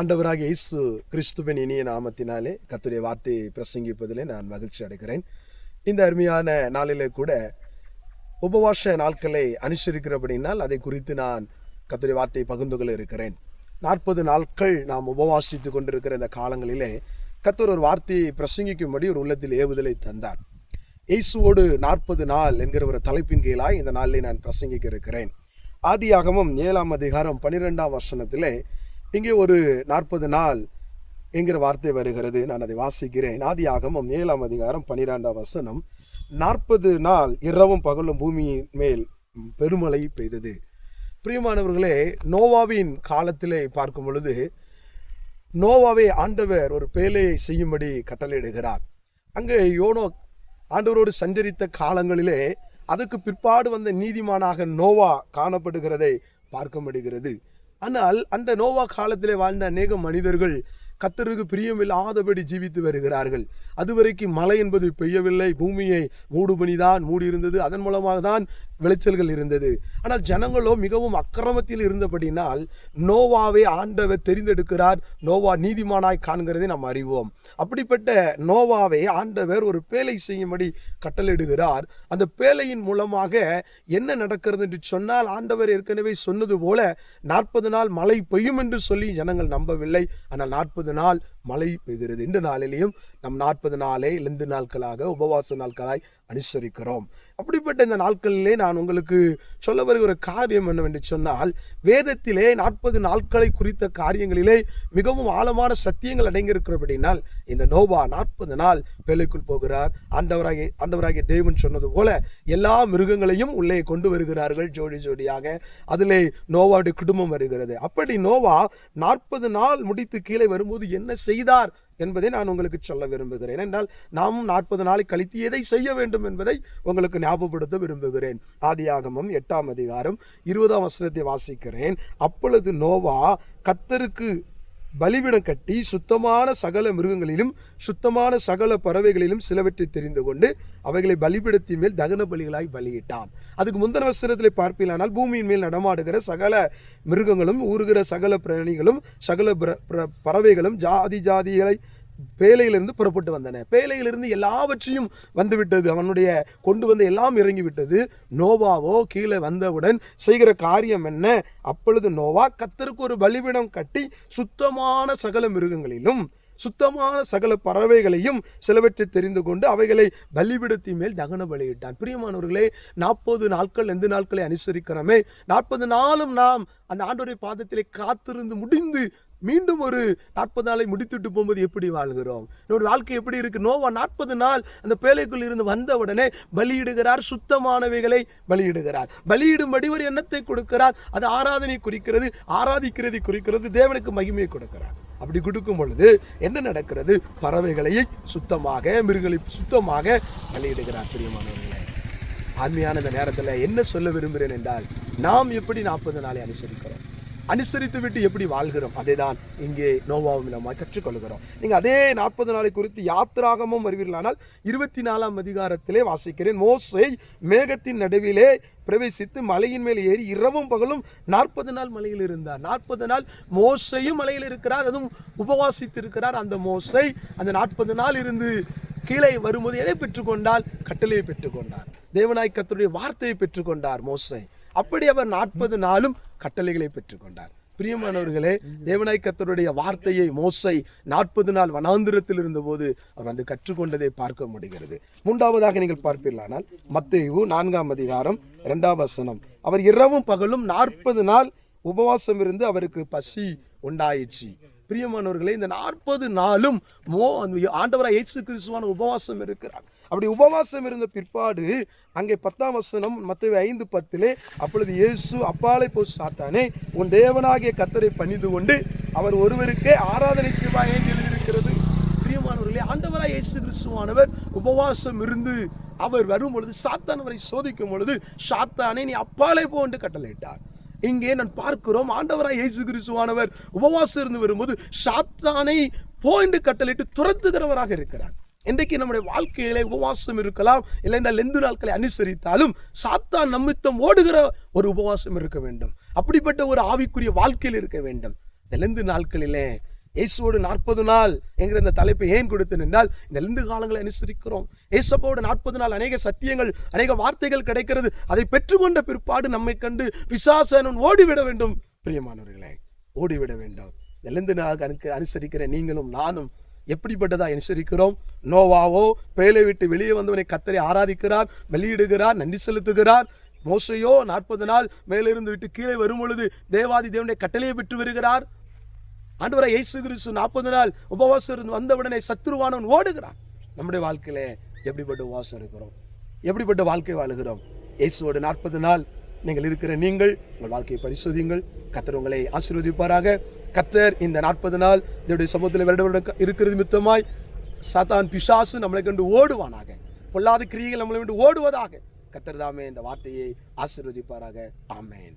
ஆண்டவராக இயேசு கிறிஸ்துவின் இனிய நாமத்தினாலே கத்துடைய வார்த்தையை பிரசங்கிப்பதிலே நான் மகிழ்ச்சி அடைகிறேன். இந்த அருமையான நாளிலே கூட உபவாச நாட்களை அனுசரிக்கிறபடினால் அதை குறித்து நான் கத்துடைய வார்த்தையை பகிர்ந்து கொள்ள இருக்கிறேன். நாற்பது நாட்கள் நாம் உபவாசித்து கொண்டிருக்கிற இந்த காலங்களிலே கத்தர் ஒரு வார்த்தையை பிரசங்கிக்கும்படி ஒரு உள்ளத்தில் ஏவுதலை தந்தார். இயேசுவோடு நாற்பது நாள் என்கிற ஒரு தலைப்பின் கீழாய் இந்த நாளில் நான் பிரசங்கிக்க இருக்கிறேன். ஆதியாகமும் ஏழாம் அதிகாரம் பன்னிரெண்டாம் வசனத்திலே இங்கே ஒரு நாற்பது நாள் என்கிற வார்த்தை வருகிறது. நான் அதை வாசிக்கிறேன். ஆதியாகமம் ஏழாம் அதிகாரம் பன்னிரெண்டாம் வசனம். நாற்பது நாள் இரவும் பகலும் பூமியின் மேல் பெருமழை பெய்தது. பிரியமானவர்களே நோவாவின் காலத்திலே பார்க்கும் பொழுது நோவாவை ஆண்டவர் ஒரு பேலையை செய்யும்படி கட்டளையிடுகிறார். அங்கே யோனோ ஆண்டவரோடு சஞ்சரித்த காலங்களிலே அதுக்கு பிற்பாடு வந்த நீதிமானாக நோவா காணப்படுகிறதை பார்க்க முடிகிறது. ஆனால் அந்த நோவா காலத்திலே வாழ்ந்த அநேக மனிதர்கள் கத்தருக்கு பிரியமில்லாதபடி ஜீவித்து வருகிறார்கள். அதுவரைக்கும் மழை என்பது பெய்யவில்லை. பூமியை மூடுபணிதான் மூடி இருந்தது அதன் மூலமாக தான் விளைச்சல்கள் இருந்தது. ஆனால் ஜனங்களோ மிகவும் அக்கிரமத்தில் இருந்தபடினால் நோவாவை ஆண்டவர் தெரிந்தெடுக்கிறார். நோவா நீதிமானாய் காண்கிறதை நாம் அறிவோம். அப்படிப்பட்ட நோவாவை ஆண்டவர் ஒரு பேலை செய்யும்படி கட்டளிடுகிறார் அந்த பேலையின் மூலமாக என்ன நடக்கிறது என்று சொன்னால் ஆண்டவர் ஏற்கனவே சொன்னது போல நாற்பது நாள் மழை பெய்யும் என்று சொல்லி ஜனங்கள் நம்பவில்லை. ஆனால் நாற்பது நாள் மழை பெய்கிறது. இந்த நாளிலையும் நம் நாற்பது நாளே லெந்து நாட்களாக உபவாச நாட்களாய் அனுசரிக்கிறோம். அப்படிப்பட்ட இந்த நாட்களிலே நான் உங்களுக்கு சொல்ல வருகிற காரியம் என்னவென்று சொன்னால் வேதத்திலே நாற்பது நாட்களை குறித்த காரியங்களிலே மிகவும் ஆழமான சத்தியங்கள் அடங்கியிருக்கிறபடினால் இந்த நோவா நாற்பது நாள் வேலைக்குள் போகிறார். ஆண்டவராகிய ஆண்டவராகிய தேவன் சொன்னது போல எல்லா மிருகங்களையும் உள்ளே கொண்டு வருகிறார்கள் ஜோடி ஜோடியாக. அதிலே நோவாவுடைய குடும்பம் வருகிறது. அப்படி நோவா நாற்பது நாள் முடித்து கீழே வரும்போது என்ன செய்தார் என்பதை நான் உங்களுக்கு சொல்ல விரும்புகிறேன். என்றால் நாமும் நாற்பது நாளை கழித்து எதை செய்ய வேண்டும் என்பதை உங்களுக்கு ஞாபகப்படுத்த விரும்புகிறேன். ஆதியாகமம் எட்டாம் அதிகாரம் இருபதாம் வசனத்தை வாசிக்கிறேன். அப்பொழுது நோவா கத்தருக்கு பலிபிடம் கட்டி சுத்தமான சகல மிருகங்களிலும் சுத்தமான சகல பறவைகளிலும் சிலவற்றை தெரிந்து கொண்டு அவைகளை பலிபிடத்தின் மேல் தகன பலிகளாய் பலியிட்டான். அதுக்கு முந்தின வசனத்தில் பார்ப்பிலானால் பூமியின் மேல் நடமாடுகிற சகல மிருகங்களும் ஊறுகிற சகல பிராணிகளும் சகல பிர- பறவைகளும் ஜாதி ஜாதிகளை பேலையிலிருந்து புறப்பட்டு வந்தன. பேலையிலிருந்து எல்லாவற்றையும் வந்துவிட்டது. அவனுடைய கொண்டு வந்து எல்லாம் இறங்கி விட்டது நோவாவோ கீழே வந்தவுடன் செய்கிற காரியம் என்ன? அப்பொழுது நோவா கத்தருக்கு ஒரு பலிபீடம் கட்டி சுத்தமான சகல மிருகங்களிலும் சுத்தமான சகல பறவைகளையும் சிலவற்றை தெரிந்து கொண்டு அவைகளை பலிபிடத்தின் மேல் தகன பலியிட்டான். பிரியமானவர்களே நாற்பது நாட்கள் எந்த நாட்களை அனுசரிக்கிறோமே? நாற்பது நாளும் நாம் அந்த ஆண்டோடைய பாதத்திலே காத்திருந்து முடிந்து மீண்டும் ஒரு நாற்பது நாளை முடித்துட்டு போகும்போது எப்படி வாழ்கிறோம்? என்னோட வாழ்க்கை எப்படி இருக்கு? நோவா நாற்பது நாள் அந்த பேழைக்குள் இருந்து வந்த உடனே பலியிடுகிறார் சுத்தமானவைகளை பலியிடுகிறார். பலியிடும்படி ஒரு எண்ணத்தை கொடுக்கிறார். அது ஆராதனை குறிக்கிறது ஆராதிக்கிறதை குறிக்கிறது தேவனுக்கு மகிமையை கொடுக்கிறார். அப்படி கொடுக்கும் பொழுது என்ன நடக்கிறது? பறவைகளை சுத்தமாக மிருகங்களை சுத்தமாக பலியிடுகிறார் பிரியமானவர்களே. ஆண்மையான இந்த நேரத்தில் என்ன சொல்ல விரும்புகிறேன் என்றால் நாம் எப்படி நாற்பது நாளை அனுசரிக்கிறோம்? அனுசரித்து விட்டு எப்படி வாழ்கிறோம்? அதை தான் இங்கே நோவாவும் கற்றுக்கொள்கிறோம். நீங்கள் அதே நாற்பது நாளை குறித்து யாத்திராகமும் வருவீர்களானால் இருபத்தி நாலாம் அதிகாரத்திலே வாசிக்கிறேன். மோசை மேகத்தின் நடுவிலே பிரவேசித்து மலையின் மேல் ஏறி இரவும் பகலும் நாற்பது நாள் மலையில் இருந்தார். நாற்பது நாள் மோசையும் மலையில் இருக்கிறார். அதுவும் உபவாசித்து இருக்கிறார் அந்த மோசை. அந்த நாற்பது நாள் இருந்து கீழே வரும்போது எதை பெற்றுக்கொண்டால் கட்டளையை பெற்றுக்கொண்டார். தேவனாய் வார்த்தையை பெற்றுக்கொண்டார் மோசை. அப்படி அவர் நாற்பது நாளும் கட்டளைகளை பெற்றுக்கொண்டார் பிரியமானவர்களே தேவனாய் வார்த்தையை மோசை நாற்பது நாள் வனாந்திரத்தில் இருந்தபோது அவர் வந்து கற்றுக்கொண்டதை பார்க்க முடிகிறது. மூன்றாவதாக நீங்கள் பார்ப்பீர்களானால் மத்தேயு நான்காம் அதிகாரம் இரண்டாம் வசனம். அவர் இரவும் பகலும் நாற்பது நாள் உபவாசம் இருந்து அவருக்கு பசி உண்டாயிற்று. பிரியமானவர்களே இந்த நாற்பது நாளும் மோ ஆண்டவராக இயேசு கிறிஸ்துவான உபவாசம் இருக்கிறார். அப்படி உபவாசம் இருந்த பிற்பாடு அங்கே பத்தாம் வசனம் மற்ற ஐந்து பத்திலே அப்பொழுது இயேசு அப்பாலை போ சாத்தானே உன் தேவனாகிய கத்தரை பணிந்து கொண்டு அவர் ஒருவருக்கே ஆராதனை செய்வாய் என்று எழுதியிருக்கிறது. பிரியமானவர்களே ஆண்டவராக இயேசு கிறிஸ்துவானவர் உபவாசம் இருந்து அவர் வரும் பொழுது சாத்தானவரை சோதிக்கும் பொழுது சாத்தானே நீ அப்பாலே போ என்று கட்டளையிட்டார். இங்கே நான் பார்க்கிறோம் ஆண்டவராய் இயேசு கிறிஸ்துவானவர் உபவாசம் இருந்து வரும்போது சாத்தானை போ என்று கட்டளையிட்டு துரத்துகிறவராக இருக்கிறார். இன்றைக்கு நம்முடைய வாழ்க்கையிலே உபவாசம் இருக்கலாம் இல்லைன்னா லெந்து நாட்களை அனுசரித்தாலும் சாத்தான் நம்மித்தம் ஓடுகிற ஒரு உபவாசம் இருக்க வேண்டும். அப்படிப்பட்ட ஒரு ஆவிக்குரிய வாழ்க்கையில் இருக்க வேண்டும். இந்த லெந்து நாட்களிலே இயேசுவோடு நாற்பது நாள் என்கிற இந்த தலைப்பை ஏன் கொடுத்து நின்றால் இந்த லெந்து காலங்களை அனுசரிக்கிறோம். இயேசப்போடு நாற்பது நாள் அநேக சத்தியங்கள் அநேக வார்த்தைகள் கிடைக்கிறது. அதை பெற்றுக்கொண்ட பிற்பாடு நம்மை கண்டு பிசாசனன் ஓடிவிட வேண்டும். பிரியமானவர்களே ஓடிவிட வேண்டும். இந்த லெந்து நாள் அனுசரிக்கிற நீங்களும் நானும் எப்படிப்பட்டதாக அனுசரிக்கிறோம் நோவாவோ பேலை விட்டு வெளியே வந்தவனை கத்தரை ஆராதிக்கிறார் வெளியிடுகிறார் நன்றி செலுத்துகிறார். மோசையோ நாற்பது நாள் மேலிருந்து விட்டு கீழே வரும் பொழுது தேவாதி தேவனுடைய கட்டளையை பெற்று வருகிறார். ஆண்டவரை இயேசு கிறிஸ்து நாற்பது நாள் உபவாசம் இருந்து வந்தவுடனே சத்துருவானவன் ஓடுகிறான். நம்முடைய வாழ்க்கையில் எப்படிப்பட்ட உபவாசம் இருக்கிறோம்? எப்படிப்பட்ட வாழ்க்கை வாழுகிறோம்? இயேசுவோட நாற்பது நாள் நீங்கள் இருக்கிற நீங்கள் உங்கள் வாழ்க்கையை பரிசோதியுங்கள். கத்தர் உங்களை ஆசீர்வதிப்பாராக. கத்தர் இந்த நாற்பது நாள் இதனுடைய சமூகத்தில் வருட வருடம் இருக்கிறது மித்தமாய் சாத்தான் பிசாசு நம்மளை கண்டு ஓடுவானாக. பொல்லாத கிரியைகள் நம்மளை கண்டு ஓடுவதாக. கத்தர் தாமே இந்த வார்த்தையை ஆசீர்வதிப்பாராக. ஆமேன்.